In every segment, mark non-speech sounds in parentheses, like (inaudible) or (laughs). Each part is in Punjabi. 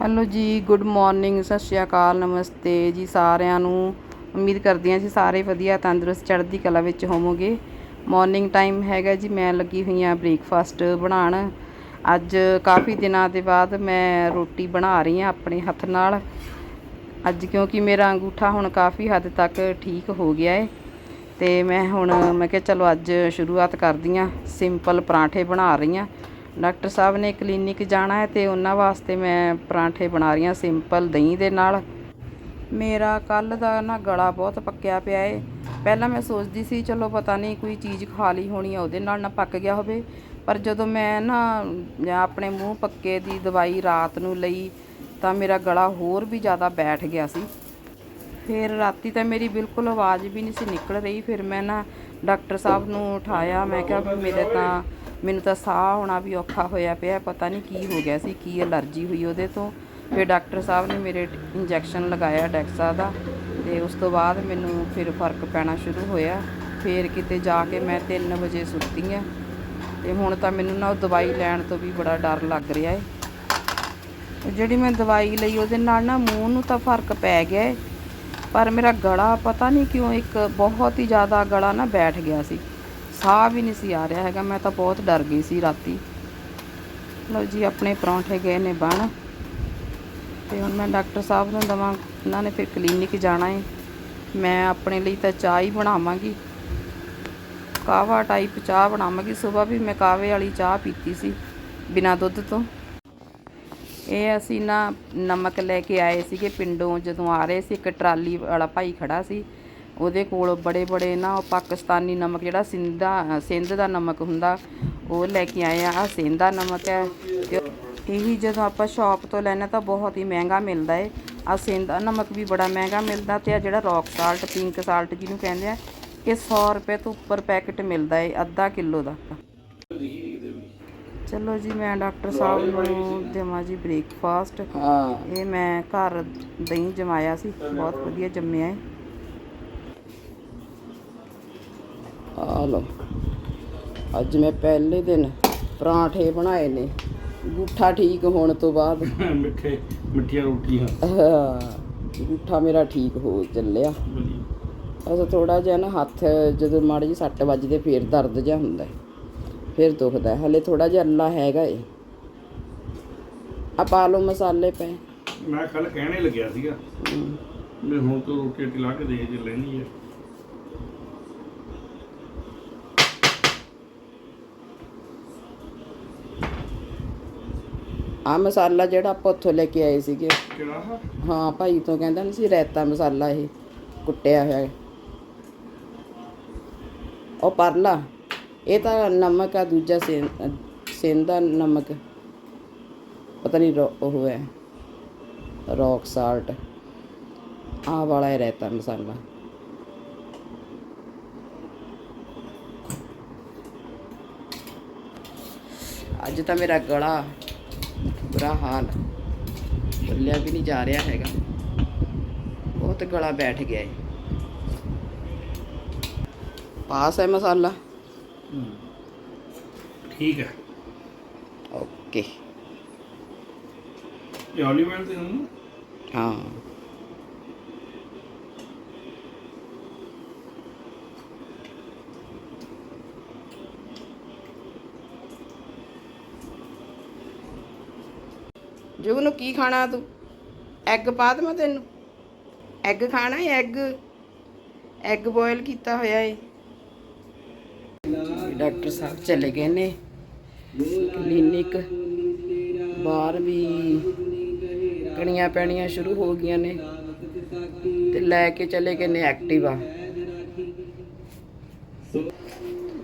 ਹੈਲੋ ਜੀ ਗੁੱਡ ਮਾਰਨਿੰਗ ਸਤਿ ਸ਼੍ਰੀ ਅਕਾਲ, ਨਮਸਤੇ ਜੀ ਸਾਰਿਆਂ ਨੂੰ। ਉਮੀਦ ਕਰਦੀ ਹਾਂ ਜੀ ਸਾਰੇ ਵਧੀਆ, ਤੰਦਰੁਸਤ, ਚੜ੍ਹਦੀ ਕਲਾ ਵਿੱਚ ਹੋਵੋਗੇ। ਮਾਰਨਿੰਗ ਟਾਈਮ ਹੈਗਾ ਜੀ, ਮੈਂ ਲੱਗੀ ਹੋਈ ਹਾਂ ਬ੍ਰੇਕਫਾਸਟ ਬਣਾਉਣ। ਅੱਜ ਕਾਫੀ ਦਿਨਾਂ ਦੇ ਬਾਅਦ ਮੈਂ ਰੋਟੀ ਬਣਾ ਰਹੀ ਹਾਂ ਆਪਣੇ ਹੱਥ ਨਾਲ। ਅੱਜ ਕਿਉਂਕਿ ਮੇਰਾ ਅੰਗੂਠਾ ਹੁਣ ਕਾਫੀ ਹੱਦ ਤੱਕ ਠੀਕ ਹੋ ਗਿਆ ਹੈ ਤੇ ਮੈਂ ਹੁਣ, ਮੈਂ ਕਿਹਾ ਚਲੋ ਅੱਜ ਸ਼ੁਰੂਆਤ ਕਰਦੀ ਹਾਂ। ਸਿੰਪਲ ਪਰਾਂਠੇ ਬਣਾ ਰਹੀ ਹਾਂ। ਡਾਕਟਰ ਸਾਹਿਬ ਨੇ ਕਲੀਨਿਕ ਜਾਣਾ ਹੈ ਤੇ ਉਹਨਾਂ ਵਾਸਤੇ ਮੈਂ ਪਰਾਂਠੇ ਬਣਾ ਰਹੀ ਹਾਂ, ਸਿੰਪਲ ਦਹੀਂ ਦੇ ਨਾਲ। ਮੇਰਾ ਕੱਲ ਦਾ ਨਾ ਗਲਾ ਬਹੁਤ ਪੱਕਿਆ ਪਿਆ ਏ। ਪਹਿਲਾਂ ਮੈਂ ਸੋਚਦੀ ਸੀ, ਚਲੋ ਪਤਾ ਨਹੀਂ ਕੋਈ ਚੀਜ਼ ਖਾ ਲਈ ਹੋਣੀ ਆ, ਉਹਦੇ ਨਾਲ ਨਾ ਪੱਕ ਗਿਆ ਹੋਵੇ। ਪਰ ਜਦੋਂ ਮੈਂ ਨਾ ਆਪਣੇ ਮੂੰਹ ਪੱਕੇ ਦੀ ਦਵਾਈ ਰਾਤ ਨੂੰ ਲਈ, ਤਾਂ ਮੇਰਾ ਗਲਾ ਹੋਰ ਵੀ ਜ਼ਿਆਦਾ ਬੈਠ ਗਿਆ ਸੀ। ਫਿਰ ਰਾਤੀ ਤਾਂ ਮੇਰੀ ਬਿਲਕੁਲ ਆਵਾਜ਼ ਵੀ ਨਹੀਂ ਸੀ ਨਿਕਲ ਰਹੀ। ਫਿਰ ਮੈਂ ਨਾ ਡਾਕਟਰ ਸਾਹਿਬ ਨੂੰ ਉਠਾਇਆ, ਮੈਂ ਕਿਹਾ ਵੀ ਮੇਰੇ ਤਾਂ ਮੈਨੂੰ ਤਾਂ ਸਾਹ ਆਉਣਾ ਵੀ ਔਖਾ ਹੋਇਆ ਪਿਆ, ਪਤਾ ਨਹੀਂ ਕੀ ਹੋ ਗਿਆ ਸੀ, ਕੀ ਅਲਰਜੀ ਹੋਈ ਉਹਦੇ ਤੋਂ। ਫਿਰ ਡਾਕਟਰ ਸਾਹਿਬ ਨੇ ਮੇਰੇ ਇੰਜੈਕਸ਼ਨ ਲਗਾਇਆ ਡੈਕਸਾ ਦਾ ਤੇ ਉਸ ਤੋਂ ਬਾਅਦ ਮੈਨੂੰ ਫਿਰ ਫ਼ਰਕ ਪੈਣਾ ਸ਼ੁਰੂ ਹੋਇਆ। ਫਿਰ ਕਿਤੇ ਜਾ ਕੇ ਮੈਂ 3 ਵਜੇ ਸੁੱਤੀ ਆ ਤੇ ਹੁਣ ਤਾਂ ਮੈਨੂੰ ਨਾ ਉਹ ਦਵਾਈ ਲੈਣ ਤੋਂ ਵੀ ਬੜਾ ਡਰ ਲੱਗ ਰਿਹਾ ਹੈ ਜਿਹੜੀ ਮੈਂ ਦਵਾਈ ਲਈ ਉਹਦੇ ਨਾਲ ਨਾ ਮੂੰਹ ਨੂੰ ਤਾਂ ਫ਼ਰਕ ਪੈ ਗਿਆ ਹੈ ਪਰ ਮੇਰਾ ਗਲਾ ਪਤਾ ਨਹੀਂ ਕਿਉਂ ਇੱਕ ਬਹੁਤ ਹੀ ਜ਼ਿਆਦਾ ਗਲਾ ਨਾ ਬੈਠ ਗਿਆ ਸੀ। ਸਾਹ ਵੀ ਨਹੀਂ ਸੀ ਆ ਰਿਹਾ ਹੈਗਾ, ਮੈਂ ਤਾਂ ਬਹੁਤ ਡਰ ਗਈ ਸੀ ਰਾਤੀ। ਲਓ ਜੀ, ਆਪਣੇ ਪਰੌਂਠੇ ਗਏ ਨੇ ਬਣ। ਤੇ ਹੁਣ ਮੈਂ ਡਾਕਟਰ ਸਾਹਿਬ ਨੂੰ ਦਵਾਂ, ਉਹਨਾਂ ਨੇ ਫਿਰ ਕਲੀਨਿਕ ਜਾਣਾ ਹੈ ਮੈਂ ਆਪਣੇ ਲਈ ਤਾਂ ਚਾਹ ਹੀ ਬਣਾਵਾਂਗੀ। ਕਾਵਾ ਟਾਈਪ ਚਾਹ ਬਣਾਵਾਂਗੀ। ਸਵੇਰ ਵੀ ਮੈਂ ਕਾਵੇ ਵਾਲੀ ਚਾਹ ਪੀਤੀ ਸੀ, ਬਿਨਾਂ ਦੁੱਧ ਤੋਂ। ਇਹ ਅਸੀਂ ਨਾ ਨਮਕ ਲੈ ਕੇ ਆਏ ਸੀਗੇ ਪਿੰਡੋਂ, ਜਦੋਂ ਆ ਰਹੇ ਸੀ, ਇੱਕ ਟਰਾਲੀ ਵਾਲਾ ਭਾਈ ਖੜਾ ਸੀ। ਉਹਦੇ ਕੋਲ ਬੜੇ ਬੜੇ ਨਾ ਪਾਕਿਸਤਾਨੀ ਨਮਕ ਜਿਹੜਾ ਸਿੰਧਾ ਸਿੰਧ ਦਾ ਨਮਕ ਹੁੰਦਾ ਉਹ ਲੈ ਕੇ ਆਏ ਆ। ਆਹ ਸਿੰਧ ਦਾ ਨਮਕ ਹੈ ਇਹੀ ਜਦੋਂ ਆਪਾਂ ਸ਼ਾਪ ਤੋਂ ਲੈਣਾ ਤਾਂ ਬਹੁਤ ਹੀ ਮਹਿੰਗਾ ਮਿਲਦਾ ਏ। ਆ ਸਿੰਧ ਦਾ ਨਮਕ ਵੀ ਬੜਾ ਮਹਿੰਗਾ ਮਿਲਦਾ ਤੇ ਆ ਜਿਹੜਾ ਰੌਕ ਸਾਲਟ ਪਿੰਕ ਸਾਲਟ ਜਿਹਨੂੰ ਕਹਿੰਦੇ ਆ ਇਹ 100 ਰੁਪਏ ਤੋਂ ਉੱਪਰ ਪੈਕੇਟ ਮਿਲਦਾ ਏ ਅੱਧਾ ਕਿਲੋ ਦਾ। ਚਲੋ ਜੀ ਮੈਂ ਡਾਕਟਰ ਸਾਹਿਬ ਨੂੰ ਦੇਵਾਂ ਜੀ ਬ੍ਰੇਕਫਾਸਟ ਹਾਂ। ਇਹ ਮੈਂ ਘਰ ਦਹੀਂ ਜਮਾਇਆ ਸੀ ਬਹੁਤ ਵਧੀਆ ਜੰਮਿਆ ਹੈ ਆ ਅੱਜ ਮੈਂ ਪਹਿਲੇ ਦਿਨ ਪਰਾਂਠੇ ਬਣਾਏ ਨੇ। ਗੁੱਠਾ ਠੀਕ ਹੋਣ ਤੋਂ ਬਾਅਦ। (laughs) ਮਿੱਠੇ ਮਿੱਠੀਆਂ ਰੋਟੀਆਂ। ਗੁੱਠਾ ਮੇਰਾ ਠੀਕ ਹੋ ਚੱਲਿਆ। ਅਸਾ ਥੋੜਾ ਜਿਹਾ ਨਾ ਹੱਥ ਜਦੋਂ ਮਾੜੀ ਜਿਹੀ ਸੱਟ ਵੱਜਦੇ ਫੇਰ ਦਰਦ ਜਿਹਾ ਹੁੰਦਾ। ਹੈ ਫਿਰ ਦੁਖਦਾ ਹੈ। ਹਲੇ ਥੋੜਾ ਜਿਹਾ ਅੱਲਾ ਹੈਗਾ ਏ। ਆ ਪਾ ਲਓ ਮਸਾਲੇ ਪਏ ਮੈਂ ਕੱਲ ਕਹਿਣੇ ਲੱਗਿਆ ਸੀਗਾ ਮੈਂ ਹੁਣ ਤੋਂ ਰੋਟੀ ਲਾ ਕੇ ਦੇ ਜੇ ਲੈਣੀ ਹੈ। ਆ ਮਸਾਲਾ ਜਿਹੜਾ ਆਪਾਂ ਉੱਥੋਂ ਲੈ ਕੇ ਆਏ ਸੀਗੇ ਕਿਹੜਾ ਆਹ? ਹਾਂ ਭਾਈ ਤੋਂ ਕਹਿੰਦਾ ਨਹੀਂ ਸੀ ਰਾਇਤਾ ਮਸਾਲਾ ਇਹ ਕੁੱਟਿਆ ਹੋਇਆ ਹੈ। ਉਹ ਪਰਲਾ ਇਹ ਤਾਂ ਨਮਕ ਆ ਦੂਜਾ ਸੇਂਦਾ ਨਮਕ ਪਤਾ ਨਹੀਂ ਉਹ ਹੈ ਰੌਕ ਸਾਲਟ ਆਹ ਵਾਲਾ ਹੈ ਰਾਇਤਾ ਮਸਾਲਾ ਅੱਜ ਤਾਂ ਮੇਰਾ ਗਲਾ ਬੁਰਾ ਹਾਲ। ਬੋਲਿਆ ਵੀ ਨਹੀਂ ਜਾ ਰਿਹਾ ਹੈਗਾ। ਬਹੁਤ ਗਲਾ ਬੈਠ ਗਿਆ ਹੈ ਪਾਸ ਹੈ ਮਸਾਲਾ? ਠੀਕ ਹੈ। ਓਕੇ। ਇਹ oil ਤੇ ਹਾਂ। ਜੁਗ ਨੂੰ ਕੀ ਖਾਣਾ ਤੂੰ? ਐਗ ਪਾ ਦੇਵਾਂ ਤੈਨੂੰ? ਐਗ ਖਾਣਾ ਹੈ ਐਗ ਐਗ ਬੋਇਲ ਕੀਤਾ ਹੋਇਆ ਏ। ਡਾਕਟਰ ਸਾਹਿਬ ਚਲੇ ਗਏ ਨੇ। ਕਲੀਨਿਕ। ਬਾਹਰ ਵੀ ਕਣੀਆਂ ਪੈਣੀਆਂ ਸ਼ੁਰੂ ਹੋ ਗਈਆਂ ਨੇ। ਤੇ ਲੈ ਕੇ ਚਲੇ ਗਏ ਨੇ ਐਕਟਿਵਾ।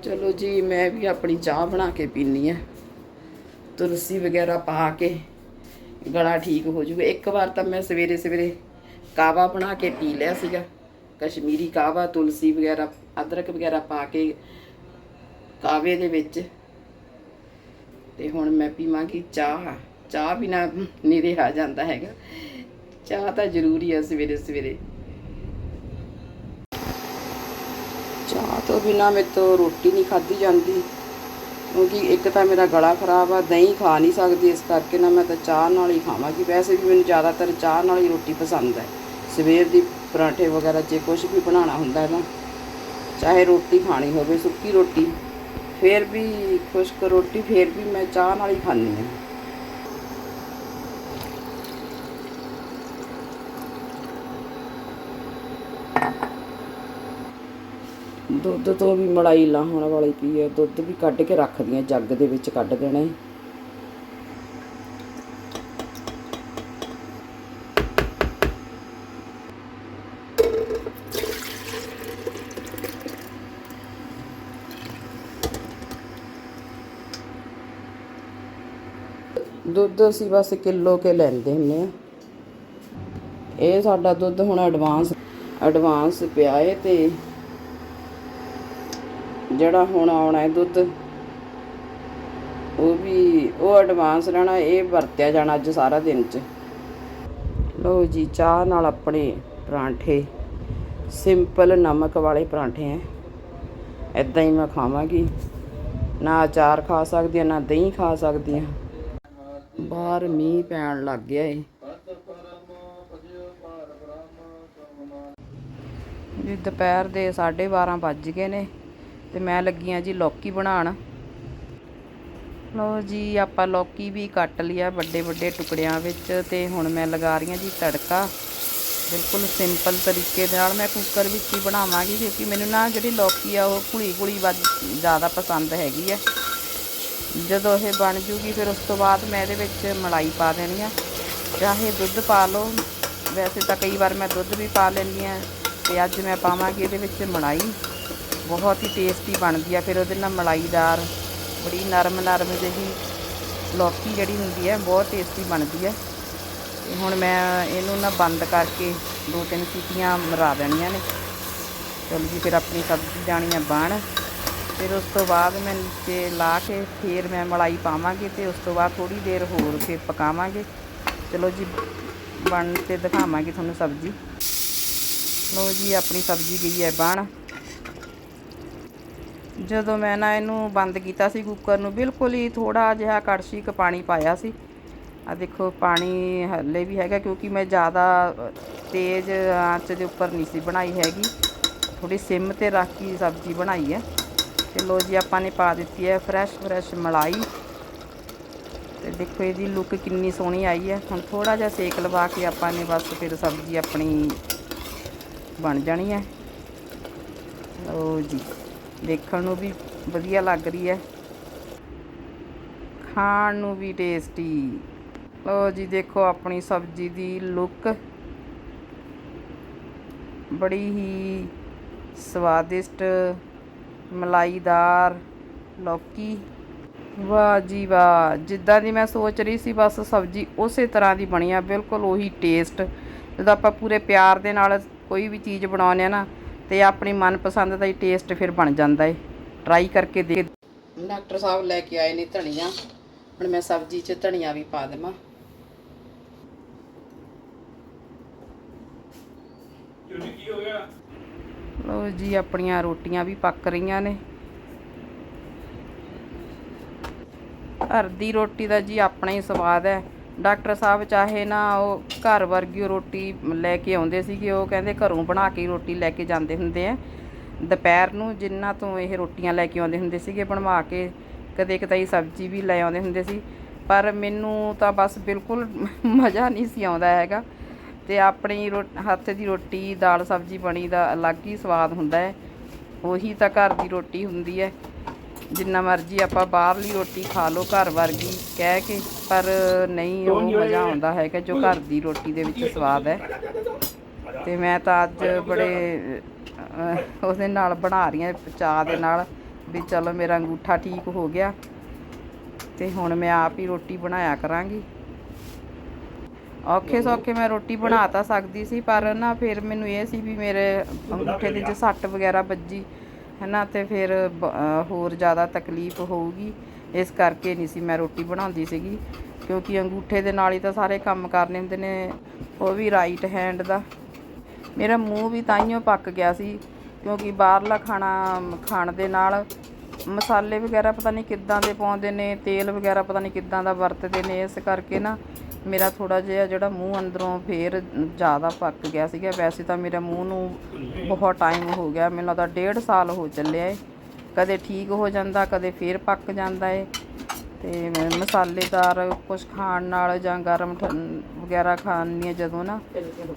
ਚਲੋ ਜੀ, ਮੈਂ ਵੀ ਆਪਣੀ ਚਾਹ ਬਣਾ ਕੇ ਪੀਨੀ ਆ ਤੁਲਸੀ ਵਗੈਰਾ ਪਾ ਕੇ। ਗਲਾ ਠੀਕ ਹੋ ਜੂਗਾ ਇੱਕ ਵਾਰ ਤਾਂ ਮੈਂ ਸਵੇਰੇ ਸਵੇਰੇ ਕਾਵਾ ਬਣਾ ਕੇ ਪੀ ਲਿਆ ਸੀਗਾ। ਕਸ਼ਮੀਰੀ ਕਾਵਾ, ਤੁਲਸੀ ਵਗੈਰਾ, ਅਦਰਕ ਵਗੈਰਾ ਪਾ ਕੇ ਕਾਵੇ ਦੇ ਵਿੱਚ। ਤੇ ਹੁਣ ਮੈਂ ਪੀਵਾਂਗੀ ਚਾਹ। ਚਾਹ ਬਿਨਾ ਨਹੀਂ ਰਿਹਾ ਜਾਂਦਾ ਹੈਗਾ। ਚਾਹ ਤਾਂ ਜ਼ਰੂਰੀ ਹੈ ਸਵੇਰੇ ਸਵੇਰੇ। ਚਾਹ ਤੋਂ ਬਿਨਾ ਮੇਰੇ ਤੋਂ ਰੋਟੀ ਨਹੀਂ ਖਾਧੀ ਜਾਂਦੀ। ਕਿਉਂਕਿ ਇੱਕ ਤਾਂ ਮੇਰਾ ਗਲਾ ਖਰਾਬ ਆ, ਦਹੀਂ ਖਾ ਨਹੀਂ ਸਕਦੀ, ਇਸ ਕਰਕੇ ਨਾ ਮੈਂ ਤਾਂ ਚਾਹ ਨਾਲ ਹੀ ਖਾਵਾਂਗੀ ਵੈਸੇ ਵੀ ਮੈਨੂੰ ਜ਼ਿਆਦਾਤਰ ਚਾਹ ਨਾਲ ਹੀ ਰੋਟੀ ਪਸੰਦ ਹੈ ਸਵੇਰ ਦੀ ਪਰਾਂਠੇ ਵਗੈਰਾ ਜੇ ਕੁਝ ਵੀ ਬਣਾਉਣਾ ਹੁੰਦਾ ਹੈ ਨਾ, ਚਾਹੇ ਰੋਟੀ ਖਾਣੀ ਹੋਵੇ, ਸੁੱਕੀ ਰੋਟੀ, ਫੇਰ ਵੀ ਖੁਸ਼ਕ ਰੋਟੀ, ਫੇਰ ਵੀ ਮੈਂ ਚਾਹ ਨਾਲ ਹੀ ਖਾਂਦੀ ਹਾਂ। ਦੁੱਧ ਤੋਂ ਵੀ ਮਲਾਈ ਲਾਹਣ ਵਾਲੀ ਪੀ ਹੈ, ਦੁੱਧ ਵੀ ਕੱਢ ਕੇ ਰੱਖਦੀਆਂ ਜੱਗ ਦੇ ਵਿੱਚ ਕੱਢ ਦੇਣਾ ਹੈ ਦੁੱਧ ਅਸੀਂ ਬਸ ਕਿਲੋ ਕੇ ਲੈਂਦੇ ਹੁੰਦੇ ਆ। ਇਹ ਸਾਡਾ ਦੁੱਧ ਹੁਣ ਐਡਵਾਂਸ ਐਡਵਾਂਸ ਪਿਆ ਏ ਤੇ ਜਿਹੜਾ ਹੁਣ ਆਉਣਾ ਹੈ ਦੁੱਧ, ਉਹ ਵੀ, ਉਹ ਐਡਵਾਂਸ ਰਹਿਣਾ, ਇਹ ਵਰਤਿਆ ਜਾਣਾ ਅੱਜ ਸਾਰਾ ਦਿਨ ਚ। ਲਓ ਜੀ, ਚਾਹ ਨਾਲ ਆਪਣੇ ਪਰਾਂਠੇ। ਸਿੰਪਲ ਨਮਕ ਵਾਲੇ ਪਰਾਂਠੇ ਐ। ਇਦਾਂ ਹੀ ਮੈਂ ਖਾਵਾਂਗੀ। ਨਾ ਅਚਾਰ ਖਾ ਸਕਦੀ ਹਾਂ ਨਾ ਦਹੀਂ ਖਾ ਸਕਦੀ ਹਾਂ ਬਾਹਰ ਮੀਂਹ ਪੈਣ ਲੱਗ ਗਿਆ ਏ। ਜੀ, ਦੁਪਹਿਰ ਦੇ 12:30 ਵੱਜ ਗਏ ਨੇ। ਤੇ ਮੈਂ ਲੱਗੀ ਆ ਜੀ ਲੌਕੀ ਬਣਾਉਣ। ਲਓ ਜੀ, ਆਪਾਂ ਲੌਕੀ ਵੀ ਕੱਟ ਲਿਆ ਵੱਡੇ ਵੱਡੇ ਟੁਕੜਿਆਂ ਵਿੱਚ ਤੇ ਹੁਣ ਮੈਂ ਲਗਾ ਰਹੀ ਹਾਂ ਜੀ ਤੜਕਾ। ਬਿਲਕੁਲ ਸਿੰਪਲ ਤਰੀਕੇ ਦੇ ਨਾਲ ਮੈਂ ਕੁੱਕਰ ਵਿੱਚ ਹੀ ਬਣਾਵਾਂਗੀ ਕਿਉਂਕਿ ਮੈਨੂੰ ਨਾ ਜਿਹੜੀ ਲੌਕੀ ਆ ਉਹ ਘੁਲੀ ਘੁਲੀ ਵੱਧ ਜ਼ਿਆਦਾ ਪਸੰਦ ਹੈਗੀ ਆ। ਜਦੋਂ ਇਹ ਬਣ ਜੂਗੀ ਫਿਰ ਉਸ ਤੋਂ ਬਾਅਦ ਮੈਂ ਇਹਦੇ ਵਿੱਚ ਮਲਾਈ ਪਾ ਦੇਣੀ ਆ। ਚਾਹੇ ਦੁੱਧ ਪਾ ਲਓ, ਵੈਸੇ ਤਾਂ ਕਈ ਵਾਰ ਮੈਂ ਦੁੱਧ ਵੀ ਪਾ ਲੈਂਦੀ ਆ ਤੇ ਅੱਜ ਮੈਂ ਪਾਵਾਂਗੀ ਇਹਦੇ ਵਿੱਚ ਮਲਾਈ। ਬਹੁਤ ਹੀ ਟੇਸਟੀ ਬਣਦੀ ਆ। ਫਿਰ ਉਹਦੇ ਨਾਲ ਮਲਾਈਦਾਰ ਬੜੀ ਨਰਮ ਨਰਮ ਜਿਹੀ ਲੌਕੀ ਜਿਹੜੀ ਹੁੰਦੀ ਹੈ ਬਹੁਤ ਟੇਸਟੀ ਬਣਦੀ ਹੈ ਤੇ ਹੁਣ ਮੈਂ ਇਹਨੂੰ ਨਾ ਬੰਦ ਕਰਕੇ ਦੋ ਤਿੰਨ ਸੀਟੀਆਂ ਮਰਾ ਦੇਣੀਆਂ ਨੇ। ਚਲੋ ਜੀ, ਫਿਰ ਆਪਣੀ ਸਬਜ਼ੀ ਜਾਣੀ ਆ ਬਣ। ਫਿਰ ਉਸ ਤੋਂ ਬਾਅਦ ਮੈਂ ਨੀਚੇ ਲਾ ਕੇ ਫਿਰ ਮੈਂ ਮਲਾਈ ਪਾਵਾਂਗੀ ਤੇ ਉਸ ਤੋਂ ਬਾਅਦ ਥੋੜੀ ਦੇਰ ਹੋਰ ਫਿਰ ਪਕਾਵਾਂਗੇ। ਚਲੋ ਜੀ, ਬਣ ਤੇ ਦਿਖਾਵਾਂਗੇ ਤੁਹਾਨੂੰ ਸਬਜ਼ੀ। ਲੋ ਜੀ, ਆਪਣੀ ਸਬਜ਼ੀ ਗਈ ਹੈ ਬਣ। ਜਦੋਂ ਮੈਂ ਨਾ ਇਹਨੂੰ ਬੰਦ ਕੀਤਾ ਸੀ ਕੁੱਕਰ ਨੂੰ, ਬਿਲਕੁਲ ਹੀ ਥੋੜਾ ਜਿਹਾ ਕੜਛੀ ਕ ਪਾਣੀ ਪਾਇਆ ਸੀ। ਆ ਦੇਖੋ, ਪਾਣੀ ਹੱਲੇ ਵੀ ਹੈਗਾ ਕਿਉਂਕਿ ਮੈਂ ਜ਼ਿਆਦਾ ਤੇਜ਼ ਆਂਚ ਦੇ ਉੱਪਰ ਨਹੀਂ ਸੀ ਬਣਾਈ ਹੈਗੀ। ਥੋੜੀ ਸਿਮ ਤੇ ਰੱਖ ਕੇ ਸਬਜ਼ੀ ਬਣਾਈ ਹੈ। ਤੇ ਲੋ ਜੀ, ਆਪਾਂ ਨੇ ਪਾ ਦਿੱਤੀ ਹੈ ਫਰੈਸ਼ ਫਰੈਸ਼ ਮਲਾਈ। ਤੇ ਦੇਖੋ ਇਹਦੀ ਲੁੱਕ ਕਿੰਨੀ ਸੋਹਣੀ ਆਈ ਹੈ। ਹੁਣ ਥੋੜਾ ਜਿਹਾ ਸੇਕ ਲਵਾ ਕੇ ਆਪਾਂ ਨੇ ਬਸ ਫਿਰ ਸਬਜ਼ੀ ਆਪਣੀ ਬਣ ਜਾਣੀ ਹੈ। ਲੋ ਜੀ। ਦੇਖਣ ਨੂੰ ਵੀ ਵਧੀਆ ਲੱਗ ਰਹੀ ਹੈ। ਖਾਣ ਨੂੰ ਵੀ ਟੇਸਟੀ ਲਓ ਜੀ, ਦੇਖੋ ਆਪਣੀ ਸਬਜ਼ੀ ਦੀ ਲੁੱਕ ਬੜੀ ਹੀ ਸਵਾਦਿਸ਼ਟ, ਮਲਾਈਦਾਰ, ਲੌਕੀ। ਵਾਹ ਜੀ ਵਾਹ, ਜਿੱਦਾਂ ਦੀ ਮੈਂ ਸੋਚ ਰਹੀ ਸੀ, ਬਸ ਸਬਜ਼ੀ ਉਸੇ ਤਰ੍ਹਾਂ ਦੀ ਬਣੀ ਆ, ਬਿਲਕੁਲ ਉਹੀ ਟੇਸਟ ਜਦੋਂ ਆਪਾਂ ਪੂਰੇ ਪਿਆਰ ਦੇ ਨਾਲ ਕੋਈ ਵੀ ਚੀਜ਼ ਬਣਾਉਂਦੇ ਆ ਨਾ ਤੇ ਆਪਣੀ ਮਨਪਸੰਦ ਦਾ ਹੀ ਟੇਸਟ ਫਿਰ ਬਣ ਜਾਂਦਾ ਏ। ਟਰਾਈ ਕਰਕੇ ਦੇ ਡਾਕਟਰ ਸਾਹਿਬ ਲੈ ਕੇ ਆਏ ਨੇ ਧਨੀਆ। ਹੁਣ ਮੈਂ ਸਬਜ਼ੀ 'ਚ ਧਨੀਆ ਵੀ ਪਾ ਦੇਵਾਂ। ਕੀ ਹੋ ਗਿਆ? ਲਓ ਜੀ ਆਪਣੀਆਂ ਰੋਟੀਆਂ ਵੀ ਪੱਕ ਰਹੀਆਂ ਨੇ। ਘਰ ਦੀ ਰੋਟੀ ਦਾ ਜੀ ਆਪਣਾ ਹੀ ਸਵਾਦ ਹੈ। ਡਾਕਟਰ ਸਾਹਿਬ ਚਾਹੇ ਨਾ ਉਹ ਘਰ ਵਰਗੀ ਰੋਟੀ ਲੈ ਕੇ ਆਉਂਦੇ ਸੀਗੇ, ਉਹ ਕਹਿੰਦੇ ਘਰੋਂ ਬਣਾ ਕੇ ਰੋਟੀ ਲੈ ਕੇ ਜਾਂਦੇ ਹੁੰਦੇ ਆ। ਦੁਪਹਿਰ ਨੂੰ ਜਿੰਨਾ ਤੋਂ ਇਹ ਰੋਟੀਆਂ ਲੈ ਕੇ ਆਉਂਦੇ ਹੁੰਦੇ ਸੀਗੇ, ਬਣਵਾ ਕੇ ਕਦੇ ਕਦਾਈ ਸਬਜ਼ੀ ਵੀ ਲੈ ਆਉਂਦੇ ਹੁੰਦੇ ਸੀ। ਪਰ ਮੈਨੂੰ ਤਾਂ ਬਸ ਬਿਲਕੁਲ (laughs) ਮਜ਼ਾ ਨਹੀਂ ਸੀ ਆਉਂਦਾ ਹੈਗਾ। ਤੇ ਆਪਣੀ ਰੋ, ਹੱਥ ਦੀ ਰੋਟੀ, ਦਾਲ ਸਬਜ਼ੀ ਬਣੀ ਦਾ ਅਲੱਗ ਹੀ ਸਵਾਦ ਹੁੰਦਾ ਹੈ। ਉਹੀ ਤਾਂ ਘਰ ਦੀ ਰੋਟੀ ਹੁੰਦੀ ਹੈ। ਜਿੰਨਾ ਮਰਜ਼ੀ ਆਪਾਂ ਬਾਹਰਲੀ ਰੋਟੀ ਖਾ ਲਓ ਘਰ ਵਰਗੀ ਕਹਿ ਕੇ ਪਰ ਨਹੀਂ ਉਹ ਮਜ਼ਾ ਆਉਂਦਾ ਹੈਗਾ ਜੋ ਘਰ ਦੀ ਰੋਟੀ ਦੇ ਵਿੱਚ ਸਵਾਦ ਹੈ। ਤੇ ਮੈਂ ਤਾਂ ਅੱਜ ਬੜੇ ਉਹਦੇ ਨਾਲ ਬਣਾ ਰਹੀ ਹਾਂ ਚਾਹ ਦੇ ਨਾਲ ਵੀ ਚਲੋ ਮੇਰਾ ਅੰਗੂਠਾ ਠੀਕ ਹੋ ਗਿਆ। ਤੇ ਹੁਣ ਮੈਂ ਆਪ ਹੀ ਰੋਟੀ ਬਣਾਇਆ ਕਰਾਂਗੀ। ਔਖੇ ਸੌਖੇ ਮੈਂ ਰੋਟੀ ਬਣਾ ਤਾਂ ਸਕਦੀ ਸੀ ਪਰ ਨਾ ਫਿਰ ਮੈਨੂੰ ਇਹ ਸੀ ਵੀ ਮੇਰੇ ਅੰਗੂਠੇ ਦੇ 'ਚ ਸੱਟ ਵਗੈਰਾ ਵੱਜੀ ਹੈਨਾ, ਤੇ ਫਿਰ, ਬ- ਹੋਰ ਜ਼ਿਆਦਾ ਤਕਲੀਫ ਹੋਊਗੀ। ਇਸ ਕਰਕੇ ਨਹੀਂ ਸੀ ਮੈਂ ਰੋਟੀ ਬਣਾਉਂਦੀ ਸੀਗੀ, ਕਿਉਂਕਿ ਅੰਗੂਠੇ ਦੇ ਨਾਲ ਹੀ ਤਾਂ ਸਾਰੇ ਕੰਮ ਕਰਨੇ ਹੁੰਦੇ ਨੇ, ਉਹ ਵੀ ਰਾਈਟ ਹੈਂਡ ਦਾ। ਮੇਰਾ ਮੂੰਹ ਵੀ ਤਾਈਓ ਪੱਕ ਗਿਆ ਸੀ, ਕਿਉਂਕਿ ਬਾਹਰਲਾ ਖਾਣਾ ਖਾਣ ਦੇ ਨਾਲ ਮਸਾਲੇ ਵਗੈਰਾ ਪਤਾ ਨਹੀਂ ਕਿੱਦਾਂ ਦੇ ਪਾਉਂਦੇ ਨੇ, ਤੇਲ ਵਗੈਰਾ ਪਤਾ ਨਹੀਂ ਕਿੱਦਾਂ ਦਾ ਵਰਤਦੇ ਨੇ, ਇਸ ਕਰਕੇ ਨਾ ਮੇਰਾ ਥੋੜਾ ਜਿਹਾ ਜਿਹੜਾ ਮੂੰਹ ਅੰਦਰੋਂ ਫੇਰ ਜ਼ਿਆਦਾ ਪੱਕ ਗਿਆ ਸੀਗਾ ਵੈਸੇ ਤਾਂ ਮੇਰੇ ਮੂੰਹ ਨੂੰ ਬਹੁਤ ਟਾਈਮ ਹੋ ਗਿਆ ਮੈਨੂੰ ਲੱਗਦਾ ਡੇਢ ਸਾਲ ਹੋ ਚੱਲਿਆ ਏ। ਕਦੇ ਠੀਕ ਹੋ ਜਾਂਦਾ ਕਦੇ ਫੇਰ ਪੱਕ ਜਾਂਦਾ ਏ। ਤੇ ਮਸਾਲੇਦਾਰ ਕੁਝ ਖਾਣ ਨਾਲ ਜਾਂ ਗਰਮ ਵਗੈਰਾ ਖਾਣੀ ਜਦੋਂ ਨਾ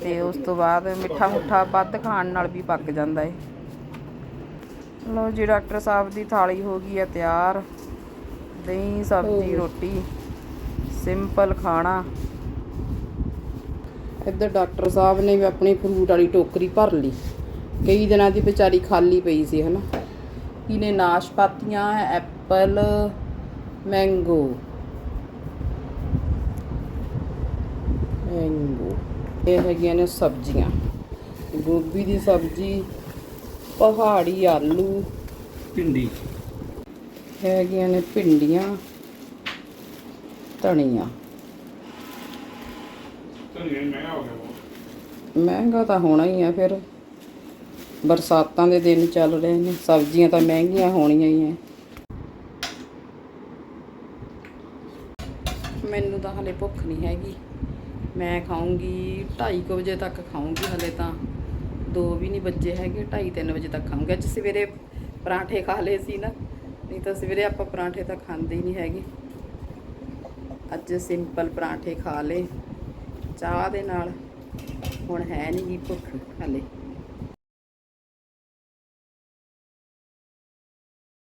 ਤੇ ਉਸ ਤੋਂ ਬਾਅਦ ਮਿੱਠਾ ਮੁੱਠਾ ਵੱਧ ਖਾਣ ਨਾਲ ਵੀ ਪੱਕ ਜਾਂਦਾ ਏ। ਲਓ ਜੀ ਡਾਕਟਰ ਸਾਹਿਬ ਦੀ ਥਾਲੀ ਹੋ ਗਈ ਹੈ ਤਿਆਰ। ਦਹੀਂ ਸਬਜ਼ੀ ਰੋਟੀ। ਸਿੰਪਲ ਖਾਣਾ। ਇੱਧਰ ਡਾਕਟਰ ਸਾਹਿਬ ਨੇ ਵੀ ਆਪਣੀ ਫਰੂਟ ਵਾਲੀ ਟੋਕਰੀ ਭਰ ਲਈ। ਕਈ ਦਿਨਾਂ ਦੀ ਵਿਚਾਰੀ ਖਾਲੀ ਪਈ ਸੀ ਹਨਾ। ਇਹਨੇ ਨਾਸ਼ਪਾਤੀਆਂ ਐਪਲ ਮੈਂਗੋ। ਮੈਂਗੋ। ਇਹ ਹੈਗੀਆਂ ਨੇ ਸਬਜ਼ੀਆਂ। ਗੋਭੀ ਦੀ ਸਬਜ਼ੀ ਪਹਾੜੀ ਆਲੂ। ਭਿੰਡੀ। ਹੈਗੀਆਂ ਨੇ ਭਿੰਡੀਆਂ। ਧਨੀਆ ਧਨੀਆ ਮਹਿੰਗਾ ਹੋ ਗਿਆ ਬਹੁਤ। ਮਹਿੰਗਾ ਤਾਂ ਹੋਣਾ ਹੀ ਆ ਫਿਰ। ਬਰਸਾਤਾਂ ਦੇ ਦਿਨ ਚੱਲ ਰਹੇ ਨੇ ਸਬਜ਼ੀਆਂ ਤਾਂ ਮਹਿੰਗੀਆਂ ਹੋਣੀਆਂ ਹੀ ਆ। ਮੈਨੂੰ ਤਾਂ ਹਲੇ ਭੁੱਖ ਨਹੀਂ ਹੈਗੀ। ਮੈਂ ਖਾਊਂਗੀ 2:30 ਵਜੇ ਤੱਕ ਖਾਊਂਗੀ ਹਲੇ ਤਾਂ। 2 ਵੀ ਨਹੀਂ ਵੱਜੇ ਹੈਗੇ 2:30 3 ਵਜੇ ਤੱਕ ਖਾਊਂਗੀ। ਅੱਜ ਸਵੇਰੇ ਪਰਾਂਠੇ ਖਾ ਲਏ ਸੀ ਨਾ ਨਹੀਂ ਤਾਂ ਸਵੇਰੇ ਆਪਾਂ ਪਰਾਂਠੇ ਤਾਂ ਖਾਂਦੇ ਹੀ ਨਹੀਂ ਹੈਗੇ। ਅੱਜ ਸਿੰਪਲ ਪਰਾਂਠੇ ਖਾ ਲਏ। ਚਾਹ ਦੇ ਨਾਲ ਹੁਣ ਹੈ ਨਹੀਂ ਗੀ ਭੁੱਖ ਹਲੇ।